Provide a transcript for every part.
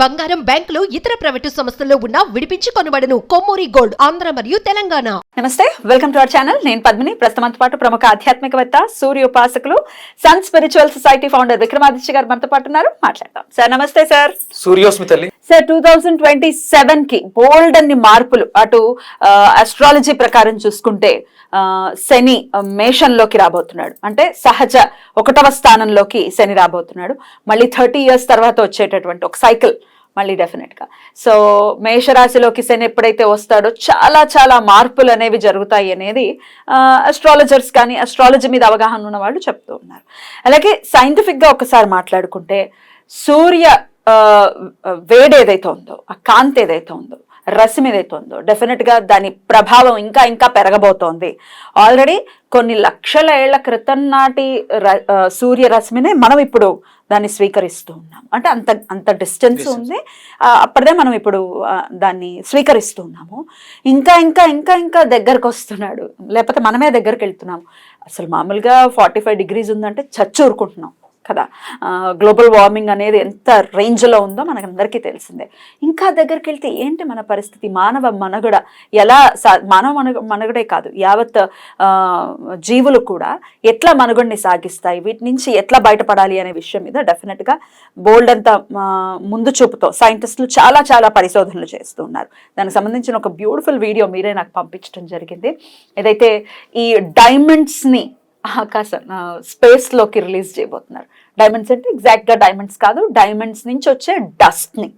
బంగారం బ్యాంకులు ఇతర ప్రైవేటు సంస్థల్లో ఉన్న విడిపించి కొనబడను. కొమ్మూరి గోల్డ్ ఆంధ్ర మరియు తెలంగాణ. నమస్తే వెల్కమ్ టు అవర్ ఛానల్. నేను పద్మిని. ప్రస్తుతంతో పాటు ప్రముఖ ఆధ్యాత్మికవేత్త సూర్య ఉపాసకులు Sun Spiritual Society founder Vikramaditya గారు మనతో పాటు ఉన్నారు. మాట్లాడతాం సార్ నమస్తే సార్. సూర్యోస్మి తల్లి సార్ టూ థౌజండ్ ట్వంటీ సెవెన్కి బోల్డ్ అన్ని మార్పులు అటు అస్ట్రాలజీ ప్రకారం చూసుకుంటే శని మేషంలోకి రాబోతున్నాడు. అంటే సహజ ఒకటవ స్థానంలోకి శని రాబోతున్నాడు. మళ్ళీ థర్టీ ఇయర్స్ తర్వాత వచ్చేటటువంటి ఒక సైకిల్ మళ్ళీ డెఫినెట్గా. సో మేషరాశిలోకి శని ఎప్పుడైతే వస్తాడో చాలా చాలా మార్పులు అనేవి జరుగుతాయి అనేది అస్ట్రాలజర్స్ కానీ అస్ట్రాలజీ మీద అవగాహన ఉన్న వాళ్ళు చెప్తూ ఉన్నారు. అలాగే సైంటిఫిక్గా ఒకసారి మాట్లాడుకుంటే సూర్య వేడి ఏదైతే ఉందో ఆ కాంతి ఏదైతే ఉందో రసం ఏదైతే ఉందో డెఫినెట్గా దాని ప్రభావం ఇంకా ఇంకా పెరగబోతోంది. ఆల్రెడీ కొన్ని లక్షల ఏళ్ళ క్రితం నాటి ర- ఆ, సూర్య రశ్మినే మనం ఇప్పుడు దాన్ని స్వీకరిస్తూ ఉన్నాం. అంటే అంత అంత డిస్టెన్స్ ఉంది. అప్పటిదే మనం ఇప్పుడు దాన్ని స్వీకరిస్తూ ఉన్నాము. ఇంకా ఇంకా ఇంకా ఇంకా దగ్గరకు వస్తున్నాడు. లేకపోతే మనమే దగ్గరికి వెళ్తున్నాము. అసలు మామూలుగా ఫార్టీ ఫైవ్ డిగ్రీస్ ఉందంటే చచ్చి ఊరుకుంటున్నాం కదా. గ్లోబల్ వార్మింగ్ అనేది ఎంత రేంజ్లో ఉందో మనకందరికీ తెలిసిందే. ఇంకా దగ్గరికి వెళ్తే ఏంటి మన పరిస్థితి? మానవ మనుగడ ఎలా సా- మానవ మనుగ మనుగడే కాదు. యావత్ జీవులు కూడా ఎట్లా మనుగడని సాగిస్తాయి? వీటి నుంచి ఎట్లా బయటపడాలి అనే విషయం మీద డెఫినెట్గా బోల్డ్ అంత ముందు చూపుతో సైంటిస్టులు చాలా చాలా పరిశోధనలు చేస్తూ ఉన్నారు. దానికి సంబంధించిన ఒక బ్యూటిఫుల్ వీడియో మీరే నాకు పంపించడం జరిగింది. ఏదైతే ఈ డైమండ్స్ని ఆకాశం స్పేస్లోకి రిలీజ్ చేయబోతున్నారు. డైమండ్స్ అంటే ఎగ్జాక్ట్గా డైమండ్స్ కాదు డైమండ్స్ నుంచి వచ్చే డస్ట్ని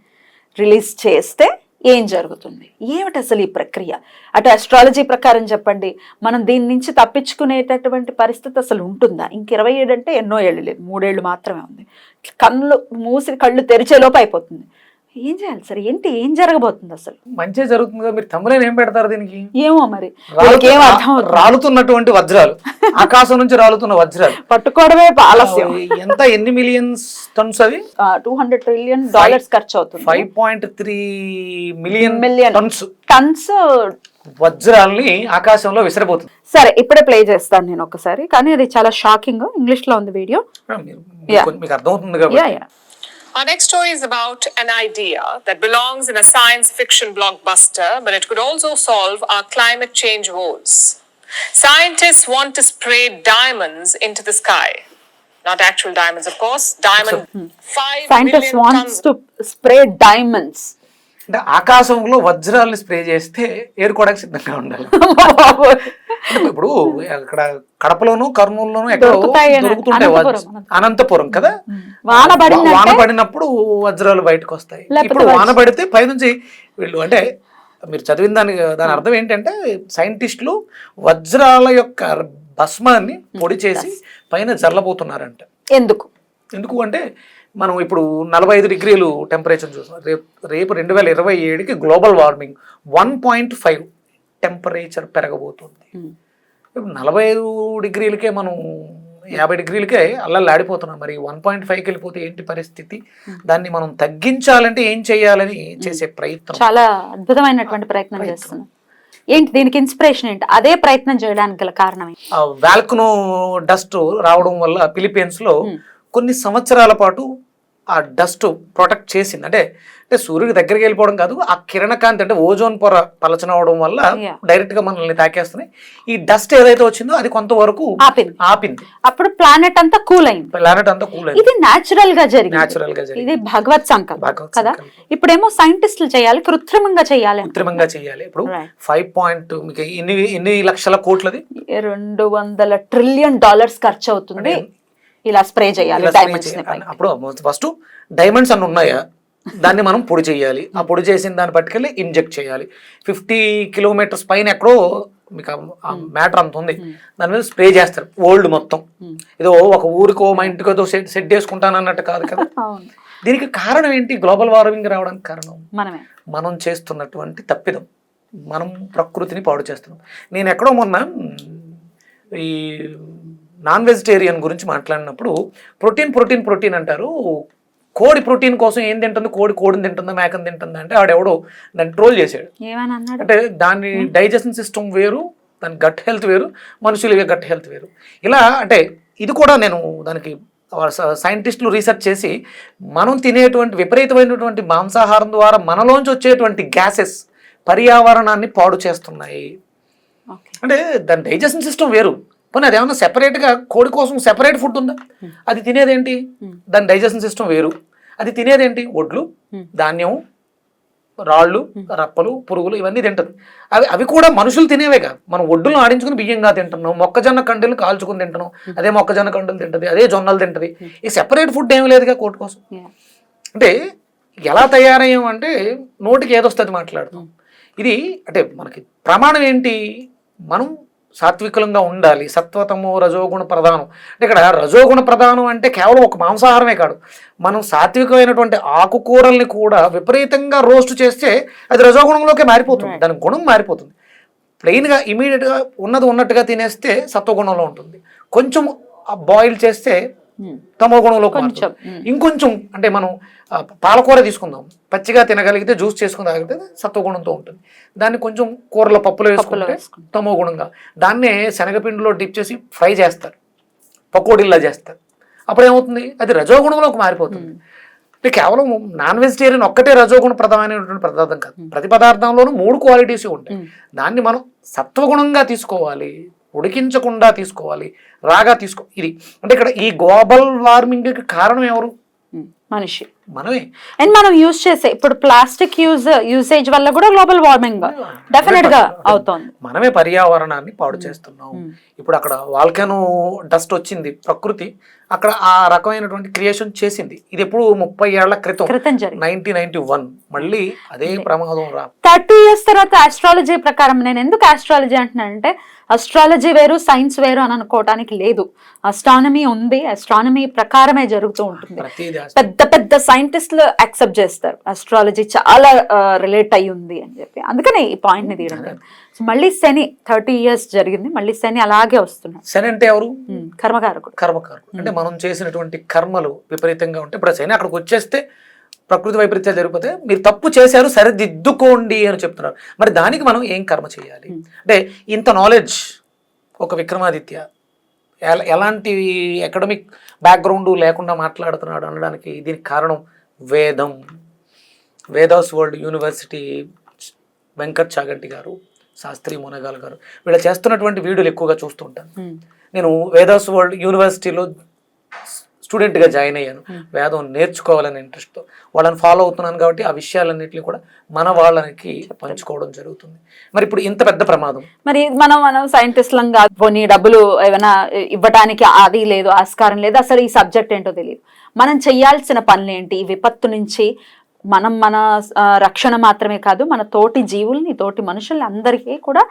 రిలీజ్ చేస్తే ఏం జరుగుతుంది? ఏమిటి అసలు ఈ ప్రక్రియ? అటు అస్ట్రాలజీ ప్రకారం చెప్పండి మనం దీని నుంచి తప్పించుకునేటటువంటి పరిస్థితి అసలు ఉంటుందా? ఇంక ఇరవై ఏడు అంటే ఎన్నో ఏళ్ళు లేదు మూడేళ్ళు మాత్రమే ఉంది. కళ్ళు మూసి కళ్ళు తెరిచేలోపు అయిపోతుంది. ఏం చేయాలి సార్? ఏంటి? ఏం జరగబోతుంది అసలు? మంచిగా జరుగుతుంది మీరు తమ్ములేని ఏం పెడతారు దీనికి? ఏమో మరి? రాలుతున్నటువంటి వజ్రాలు. ఆకాశం నుంచి రాలుతున్న వజ్రాలు. పట్టుకోవడమే ఆలస్యం. ఎంత? ఎన్ని మిలియన్స్ టన్స్ అవి? టూ హండ్రెడ్ ట్రిలియన్ డాలర్స్ ఖర్చు అవుతుంది. Five point three million Million. Tons. Tons. వజ్రాల్ని ఆకాశంలో విసిరబోతుంది. సరే ఇప్పుడే ప్లే చేస్తాను నేను ఒకసారి. కానీ అది చాలా షాకింగ్. ఇంగ్లీష్లో ఉంది వీడియో. మీకు- అర్థమవుతుంది కాబట్టి. Our next story is about an idea that belongs in a science fiction blockbuster, but it could also solve our climate change woes. Scientists want to spray diamonds into the sky. Not actual diamonds, of course. Diamond. Five scientist million wants tons. To spray diamonds అంటే ఆకాశంలో వజ్రాల్ని spray చేస్తే ఏరుకోవడానికి సిద్ధంగా ఉండాలి అంటే ఇప్పుడు అక్కడ కడపలోను కర్నూలులోను ఎక్కడో దొరుకుతాయి అని- దొరుకుతుంటాయి అనంతపురం, కదా? వాన పడిందంటే- వాన పడినప్పుడు వజ్రాలు బయటకు వస్తాయి ఇప్పుడు వాన వజ్ర- పడితే పైనుంచి వీళ్ళు అంటే మీరు చదివిన దాని దాని అర్థం ఏంటంటే సైంటిస్టులు వజ్రాల యొక్క భస్మాన్ని పొడి చేసి పైన జల్లబోతున్నారంట ఎందుకు? ఎందుకు అంటే మనం ఇప్పుడు నలభై ఐదు డిగ్రీలు టెంపరేచర్ చూసాం రేపు రేపు రెండు వేల ఇరవై ఏడుకి global warming one point five. Temperature పెరగబోతుంది. నలభై ఐదు డిగ్రీలకే మనం యాభై డిగ్రీలకే అల్లల్లాడిపోతున్నాం. మరి వన్ పాయింట్ ఫైవ్కి వెళ్ళిపోతే ఏంటి పరిస్థితి? దాన్ని మనం తగ్గించాలంటే ఏం చేయాలని చేసే ప్రయత్నం. చాలా అద్భుతమైనటువంటి ప్రయత్నం చేస్తున్నాం. ఏంటి దీనికి ఇన్స్పిరేషన్ ఏంటి? అదే ప్రయత్నం చేయడానికి గల కారణం వాల్కనో డస్ట్ రావడం వల్ల ఫిలిపీన్స్లో కొన్ని సంవత్సరాల పాటు ఆ డస్ట్ ప్రొటెక్ట్ చేసింది. అంటే అంటే సూర్యుడి దగ్గరికి వెళ్ళిపోవడం కాదు ఆ కిరణకాంతి అంటే ఓజోన్ పొర పలచనవడం వల్ల Yeah. డైరెక్ట్గా మనల్ని తాకేస్తున్నాయి. ఈ డస్ట్ ఏదైతే వచ్చిందో అది కొంతవరకు ఆపింది. ఆపింది. అప్పుడు ప్లానెట్ అంతా కూల్ అయింది. ప్లానెట్ అంతా కూల్ అయింది. ఇది న్యాచురల్గా జరిగింది. Natural గా జరిగింది. ఇది భగవత్ సంకల్పం కదా. ఇప్పుడేమో సైంటిస్టులు చేయాలి కృత్రిమంగా చేయాలి. కృత్రిమంగా చేయాలి. ఇప్పుడు. ఫైవ్ పాయింట్ మీకు ఎన్ని ఎన్ని లక్షల కోట్లది? రెండు వందల ట్రిలియన్ డాలర్స్ ఖర్చు అవుతుంది ఇలా స్ప్రే చేయాలి డైమండ్స్. అప్పుడు ఫస్ట్ డైమండ్స్ అన్ని ఉన్నాయా? దాన్ని మనం పొడి చేయాలి. ఆ పొడి చేసిన దాన్ని పట్టుకెళ్ళి ఇంజెక్ట్ చేయాలి. ఫిఫ్టీ కిలోమీటర్స్ పైన ఎక్కడో మీకు మ్యాటర్ అంత ఉంది. దాని మీద స్ప్రే చేస్తారు. ఓల్డ్ మొత్తం. ఏదో ఒక ఊరికో మా ఇంటికో సెట్ సెట్ చేసుకుంటాను అన్నట్టు కాదు కదా? దీనికి కారణం ఏంటి? గ్లోబల్ వార్మింగ్ రావడానికి కారణం? మనమే. మనం చేస్తున్నటువంటి తప్పిదం. మనం ప్రకృతిని పాడు చేస్తున్నాం. నేను ఎక్కడో మొన్న ఈ నాన్ వెజిటేరియన్ గురించి మాట్లాడినప్పుడు ప్రోటీన్ ప్రోటీన్ ప్రోటీన్ అంటారు. కోడి ప్రోటీన్ కోసం ఏం తింటుంది? కోడి కోడిని తింటుందా? మేకని తింటుందా? అంటే ఆడెవడో దాన్ని ట్రోల్ చేశాడు. అంటే దాని డైజెషన్ సిస్టమ్ వేరు దాని గట్ హెల్త్ వేరు మనుషుల గట్ హెల్త్ వేరు. ఇలా అంటే ఇది కూడా నేను దానికి సైంటిస్టులు రీసెర్చ్ చేసి మనం తినేటువంటి విపరీతమైనటువంటి మాంసాహారం ద్వారా మనలోంచి వచ్చేటువంటి గ్యాసెస్ పర్యావరణాన్ని పాడు చేస్తున్నాయి. అంటే దాని డైజెషన్ సిస్టమ్ వేరు. పోనీ అది ఏమన్నా సెపరేట్గా కోడి కోసం సెపరేట్ ఫుడ్ ఉందా? అది తినేదేంటి? దాని డైజెషన్ సిస్టమ్ వేరు. అది తినేదేంటి? ఒడ్లు ధాన్యం రాళ్ళు రప్పలు పురుగులు ఇవన్నీ తింటది. అవి అవి కూడా మనుషులు తినేవేగా మనం ఒడ్డులను ఆడించుకుని బియ్యంగా తింటున్నాం మొక్కజొన్న కండలు కాల్చుకుని తింటున్నాం అదే మొక్కజొన్న కండలు తింటది అదే జొన్నలు తింటది. ఈ సెపరేట్ ఫుడ్ ఏమి లేదుగా కోటి కోసం? అంటే ఎలా తయారయ్యాం అంటే నోటికి ఏదొస్తుంది మాట్లాడతాం ఇది అంటే మనకి ప్రమాణం ఏంటి? మనం సాత్వికులంగా ఉండాలి. సత్వతము రజోగుణ ప్రధానం. అంటే ఇక్కడ రజోగుణ ప్రధానం అంటే కేవలం ఒక మాంసాహారమే కాదు. మనం సాత్వికమైనటువంటి ఆకుకూరల్ని కూడా విపరీతంగా రోస్ట్ చేస్తే అది రజోగుణంలోకి మారిపోతుంది. దాని గుణం మారిపోతుంది. ప్లెయిన్గా ఇమీడియట్గా ఉన్నది ఉన్నట్టుగా తినేస్తే సత్వగుణంలో ఉంటుంది. కొంచెం బాయిల్ చేస్తే తమో గుణంలోకి కొంచెం, మారుతుంది. ఇంకొంచెం అంటే మనం పాలకూర తీసుకుందాం. పచ్చిగా తినగలిగితే జ్యూస్ చేసుకుని తాగితే సత్వగుణంతో ఉంటుంది. దాన్ని కొంచెం కూరలో పప్పులో వేసుకుంటే. తమో గుణంగా దాన్నే శనగపిండిలో డిప్ చేసి ఫ్రై చేస్తారు. పకోడీల్లా చేస్తారు. అప్పుడు ఏమవుతుంది అది రజోగుణంలోకి మారిపోతుంది. అంటే కేవలం నాన్ వెజిటేరియన్ ఒక్కటే రజోగుణ ప్రధానమైనటువంటి పదార్థం కాదు. ప్రతి పదార్థంలోనూ మూడు క్వాలిటీస్ ఉంటాయి. దాన్ని మనం సత్వగుణంగా తీసుకోవాలి. ఉడికించకుండా తీసుకోవాలి. రాగా తీసుకో ఇది అంటే ఇక్కడ ఈ గ్లోబల్ వార్మింగ్కి కారణం ఎవరు? మనిషి. మనమే. అండ్ మనం యూజ్ చేసే ఇప్పుడు ప్లాస్టిక్ యూజ్ యూసేజ్ వల్ల కూడా గ్లోబల్ వార్మింగ్ డెఫినెట్గా అవుతోంది. మనమే పర్యావరణాన్ని పాడు చేస్తున్నాం. ఇప్పుడు అక్కడ వాల్కనో డస్ట్ వచ్చింది ప్రకృతి అక్కడ ఆ రకమైనటువంటి క్రియేషన్ చేసింది. ఇది ఎప్పుడు ముప్పై ఏళ్ళ క్రితం. నైన్టీన్ నైన్టీ వన్ మళ్ళీ అదే ప్రమాదం రా. థర్టీ ఇయర్స్ తర్వాత ఆస్ట్రాలజీ ప్రకారం నేను ఎందుకు ఆస్ట్రాలజీ అంటున్నానంటే అస్ట్రాలజీ వేరు సైన్స్ వేరు అని అనుకోవటానికి లేదు. అస్ట్రానమీ ఉంది. అస్ట్రానమీ ప్రకారమే జరుగుతూ ఉంటుంది. ప్రతిదీ పెద్ద పెద్ద సైంటిస్టులు యాక్సెప్ట్ చేస్తారు. అస్ట్రాలజీ చాలా రిలేట్ అయి ఉంది అని చెప్పి. అందుకనే ఈ పాయింట్ని తీయడం. So, మళ్ళీ శని థర్టీ ఇయర్స్ జరిగింది. మళ్ళీ శని అలాగే వస్తున్నాడు. శని అంటే ఎవరు? కర్మకారకుడు. కర్మకారు అంటే మనం చేసినటువంటి కర్మలు విపరీతంగా ఉంటే ఇప్పుడు శని అక్కడికి వచ్చేస్తే ప్రకృతి వైపరీత్యాలు జరిగిపోతే మీరు తప్పు చేశారు సరిదిద్దుకోండి అని చెప్తున్నారు. మరి దానికి మనం ఏం కర్మ చేయాలి? అంటే ఇంత నాలెడ్జ్ ఒక విక్రమాదిత్య ఎలాంటి అకాడమిక్ బ్యాక్గ్రౌండ్ లేకుండా మాట్లాడుతున్నాడు అనడానికి దీనికి కారణం వేదం. వేదాస్ వరల్డ్ యూనివర్సిటీ వెంకట్ చాగంటి గారు శాస్త్రి మునగాల్ గారు. వీళ్ళు చేస్తున్నటువంటి వీడియోలు ఎక్కువగా చూస్తూ ఉంటాను. ఉమ్, నేను వేదాస్ వరల్డ్ యూనివర్సిటీలో స్టూడెంట్గా జాయిన్ అయ్యాను. వేదం నేర్చుకోవాలనే ఇంట్రెస్ట్తో వాళ్ళని ఫాలో అవుతున్నాను కాబట్టి ఆ విషయాలన్నింటినీ కూడా మన వాళ్ళకి పంచుకోవడం జరుగుతుంది. మరి ఇప్పుడు ఇంత పెద్ద ప్రమాదం. మరి మనం మనం సైంటిస్ట్లం కాదు. పోనీ డబ్బులు ఏమైనా ఇవ్వడానికి అది లేదు ఆస్కారం లేదు. అసలు ఈ సబ్జెక్ట్ ఏంటో తెలియదు మనం చేయాల్సిన పనులు ఏంటి ఈ విపత్తు నుంచి మనం మన రక్షణ మాత్రమే కాదు మన తోటి జీవుల్ని తోటి మనుషుల్ని అందరికీ కూడా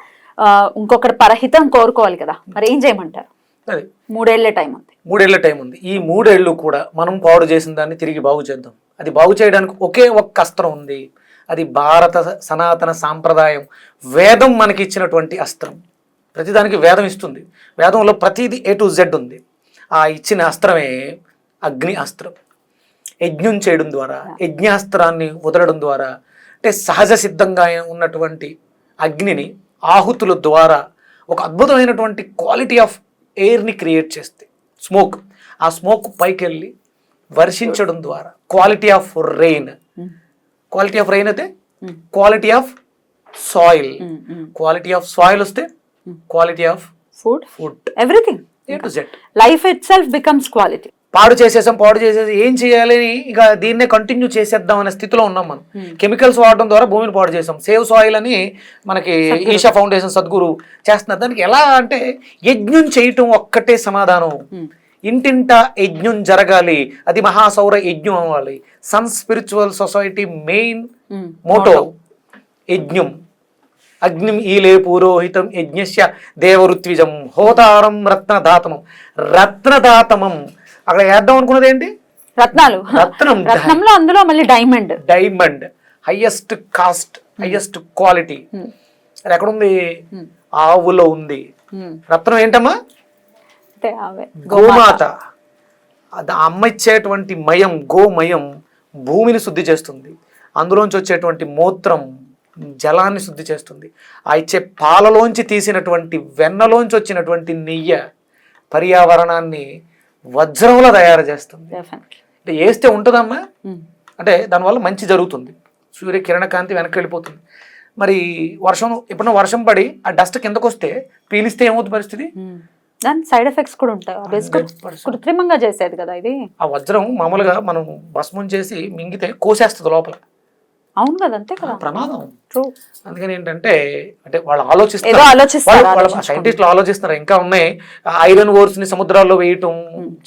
ఇంకొకటి పరహితం కోరుకోవాలి కదా. మరి ఏం చేయమంటారు? అది. మూడేళ్ళే టైం ఉంది. మూడేళ్ళ టైం ఉంది. ఈ మూడేళ్ళు కూడా మనం పాడు చేసిన దాన్ని తిరిగి బాగు చేద్దాం. అది బాగు చేయడానికి ఒకే ఒక్క అస్త్రం ఉంది. అది భారత సనాతన సాంప్రదాయం వేదం మనకి ఇచ్చినటువంటి అస్త్రం. ప్రతిదానికి వేదం ఇస్తుంది. వేదంలో ప్రతిదీ ఏ టు జెడ్ ఉంది. ఆ ఇచ్చిన అస్త్రమే అగ్ని అస్త్రం. యజ్ఞం చేయడం ద్వారా యజ్ఞాస్త్రాన్ని వదలడం ద్వారా అంటే సహజ సిద్ధంగా ఉన్నటువంటి అగ్నిని ఆహుతుల ద్వారా ఒక అద్భుతమైనటువంటి క్వాలిటీ ఆఫ్ ఎయిర్ని క్రియేట్ చేస్తే స్మోక్. ఆ స్మోక్ పైకి వెళ్ళి వర్షించడం ద్వారా quality of rain. Quality of rain అయితే quality of soil. Quality of soil వస్తే quality of food? Food. Everything. A to Z. Life itself becomes quality. పాడు చేసేసాం పాడు చేసేసి ఏం చేయాలి ఇక దీన్నే కంటిన్యూ చేసేద్దాం అనే స్థితిలో ఉన్నాం మనం. కెమికల్స్ వాడడం ద్వారా భూమిని పాడు చేసాం. సేవ్ సాయిల్ అని మనకి ఈషా ఫౌండేషన్ సద్గురు చేస్తున్నారు. దానికి ఎలా అంటే యజ్ఞం చేయటం ఒక్కటే సమాధానం. ఇంటింట యజ్ఞం జరగాలి. అది మహాసౌర యజ్ఞం అవ్వాలి. Sun Spiritual Society main motto యజ్ఞం. అగ్నిం ఈలే పురోహితం యజ్ఞస్య దేవరుత్విజం హోతారం రత్నదాతమం. రత్నదాతమం. అక్కడ వేద్దాం అనుకున్నది ఏంటి? రత్నాలు. రత్నం. రత్నంలో అందులో మళ్ళీ diamond diamond highest cost highest quality అది ఎక్కడుంది? ఆవులో ఉంది. రత్నం ఏంటమ్మా? గోమాత. అమ్మ ఇచ్చేటువంటి మయం గోమయం భూమిని శుద్ధి చేస్తుంది. అందులోంచి వచ్చేటువంటి మూత్రం జలాన్ని శుద్ధి చేస్తుంది. ఆ ఇచ్చే పాలలోంచి తీసినటువంటి వెన్నలోంచి వచ్చినటువంటి నెయ్య పర్యావరణాన్ని వజ్రంలో తయారు చేస్తుంది. అంటే వేస్తే ఉంటుందమ్మా? అంటే దానివల్ల మంచి జరుగుతుంది. సూర్య కిరణ కాంతి వెనక్కి వెళ్ళిపోతుంది మరి వర్షం ఎప్పుడైనా వర్షం పడి ఆ డస్ట్ కిందకు వస్తే పీలిస్తే ఏమవుతుంది పరిస్థితి? దాని సైడ్ ఎఫెక్ట్స్ కూడా ఉంటాయి. Obvious గా 100%. కృత్రిమంగా చేసేది కదా ఇది? ఆ వజ్రం మామూలుగా మనం భస్మం చేసి మింగితే కోసేస్తుంది లోపల. అవును కదా అంతే కదా. ప్రమాదం. ట్రూ అందుకని ఏంటంటే అంటే వాళ్ళు ఆలోచిస్తారు. సైంటిస్టులు ఆలోచిస్తున్నారు ఇంకా ఉన్నాయి. ఐరన్ ఓర్స్ని సముద్రాల్లో వేయటం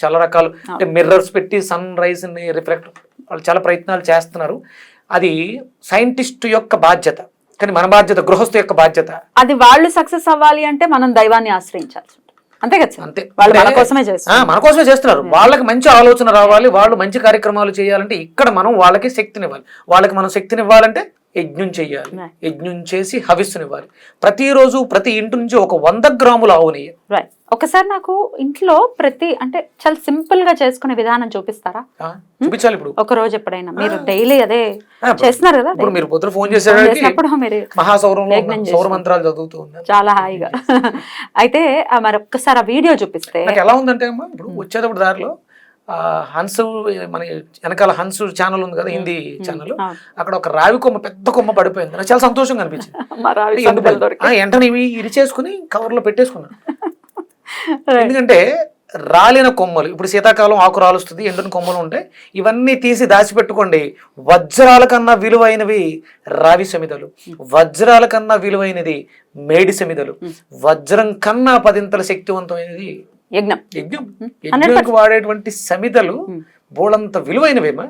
చాలా రకాలు. అంటే మిర్రర్స్ పెట్టి సన్ రైజ్ని రిఫ్లెక్ట్ వాళ్ళు చాలా ప్రయత్నాలు చేస్తున్నారు. అది సైంటిస్ట్ యొక్క బాధ్యత. కానీ మన బాధ్యత గృహస్థు యొక్క బాధ్యత. అది వాళ్ళు సక్సెస్ అవ్వాలి అంటే మనం దైవాన్ని ఆశ్రయించాల్సి ఉంటుంది అంతే కదా? అంతే. వాళ్ళు మన కోసమే ఆ, చేస్తారు మన కోసమే చేస్తున్నారు. వాళ్ళకి మంచి ఆలోచన రావాలి వాళ్ళు మంచి కార్యక్రమాలు చేయాలంటే ఇక్కడ మనం వాళ్ళకి శక్తినివ్వాలి. వాళ్ళకి మనం శక్తినివ్వాలంటే యజ్ఞం Right. యజ్ఞం చేసి హవిస్సునివ్వాలి. ప్రతిరోజు ప్రతి ఇంటి నుంచి ఒక వంద గ్రాముల ఆవు నెయ్యి. రైట్ ఒకసారి నాకు ఇంట్లో ప్రతి అంటే చాలా సింపుల్గా చేసుకునే విధానం చూపిస్తారా? చూపించాలి ఇప్పుడు. ఒక రోజు ఎప్పుడైనా. మీరు డైలీ అదే చేస్తున్నారు కదా? ఇప్పుడు మీరు పొద్దున ఫోన్ చేసినప్పుడు మీరు. సౌర మంత్రాలు చదువుతూ చాలా హాయిగా. అయితే మరి ఒక్కసారి ఆ వీడియో చూపిస్తే ఎలా ఉందంటే అమ్మా ఇప్పుడు వచ్చేటప్పుడు దారిలో హన్స్ మన వెనకాల హన్స్ ఛానల్ ఉంది కదా హిందీ ఛానల్. అక్కడ ఒక రావి కొమ్మ పెద్ద కొమ్మ పడిపోయింది. నాకు చాలా సంతోషంగా అనిపించింది. వెంటనే ఇవి ఇరిచేసుకుని కవర్లో పెట్టేసుకున్నాను. ఎందుకంటే రాలిన కొమ్మలు ఇప్పుడు శీతాకాలం ఆకు రాలుస్తుంది ఎండిన కొమ్మలు ఉంటాయి ఇవన్నీ తీసి దాచిపెట్టుకోండి. వజ్రాల కన్నా విలువైనవి రావి సమిదలు. వజ్రాల కన్నా విలువైనది మేడి సమిదలు. వజ్రం కన్నా పదింతల శక్తివంతమైనది యజ్ఞం. యజ్ఞం. యజ్ఞానికి వాడేటువంటి సమిదలు బోళంత విలువైనవేమా?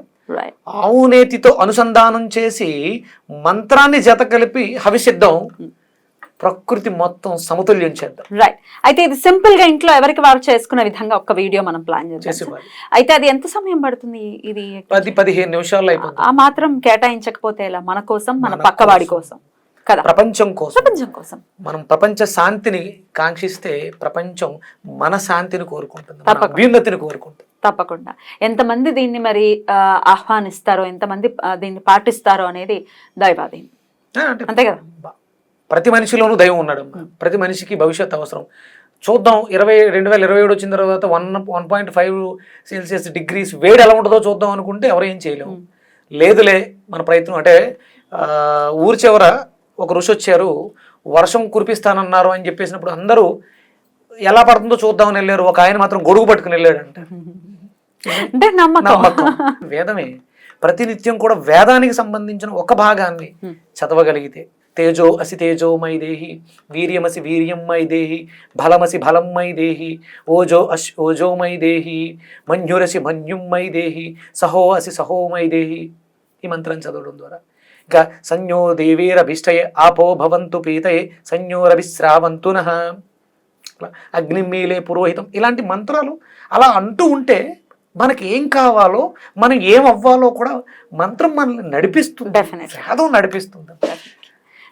ఆవునేతితో అనుసంధానం చేసి మంత్రాన్ని జత కలిపి హవిసిద్ధం. ప్రకృతి మొత్తం సమతుల్యం చేద్దాం. రైట్ అయితే ఇది సింపుల్గా ఇంట్లో ఎవరికి వారు చేసుకునే విధంగా ఒక వీడియో మనం ప్లాన్ చేద్దాం. చేసి. అయితే అది ఎంత సమయం పడుతుంది ఇది? పది పదిహేను అయిపోతుంది. ఆ మాత్రం కేటాయించకపోతే ఎలా? మన కోసం మన పక్కవాడి కోసం. కదా. ప్రపంచం కోసం. ప్రపంచం కోసం. మనం ప్రపంచ శాంతిని కాంక్షిస్తే ప్రపంచం మన శాంతిని కోరుకుంటుంది. అభ్యున్నతిని కోరుకుంటుంది. తప్పకుండా. ఎంతమంది దీన్ని మరి ఆహ్వానిస్తారో ఎంతమంది దీన్ని పాటిస్తారో అనేది దైవాధీనం. అంతే కదా? ప్రతి మనిషిలోనూ దైవం ఉన్నాడమ్మా ప్రతి మనిషికి భవిష్యత్ అవసరం. చూద్దాం ఇరవై రెండు వేల ఇరవై ఏడు వచ్చిన తర్వాత one one point five Celsius degrees వేడి ఎలా ఉంటుందో చూద్దాం అనుకుంటే ఎవరు ఏం చేయలేము లేదులే మన ప్రయత్నం అంటే ఊరి చివర ఒక ఋషి వచ్చారు వర్షం కురిపిస్తానన్నారు అని చెప్పేసినప్పుడు అందరూ ఎలా పడుతుందో చూద్దామని వెళ్ళారు. ఒక ఆయన మాత్రం గొడుగు పట్టుకుని వెళ్ళాడంట. అంటే నమ్మకం. వేదమే. ప్రతినిత్యం కూడా వేదానికి సంబంధించిన ఒక భాగాన్ని చదవగలిగితే తేజో అసి తేజోమై దేహి వీర్యమసి వీర్యమై దేహి బలమసి బలమ్మై దేహి ఓజో అశ్ ఓజోమై దేహి మన్యురసి మన్యుమ్మై దేహి సహో అసి సహోమై దేహి ఈ మంత్రం చదవడం ద్వారా. ఇంకా సంజ్ఞో దేవీరభిష్టయ ఆపో భవంతు పీతయే సంజ్ఞోరభిశ్రావంతు నః అట్లా అగ్నిమీలే పురోహితం. ఇలాంటి మంత్రాలు అలా అంటూ ఉంటే మనకి ఏం కావాలో మనం ఏం అవ్వాలో కూడా మంత్రం మనల్ని నడిపిస్తుంది. వేదం నడిపిస్తుంది.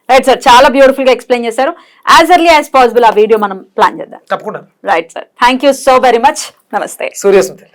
రైట్ సార్ చాలా బ్యూటిఫుల్గా ఎక్స్ప్లెయిన్ చేశారు. యాజ్ ఎర్లీ యాజ్ పాసిబుల్ ఆ వీడియో మనం ప్లాన్ చేద్దాం. తప్పకుండా. Right sir thank you so very much నమస్తే సూర్యస్మృతి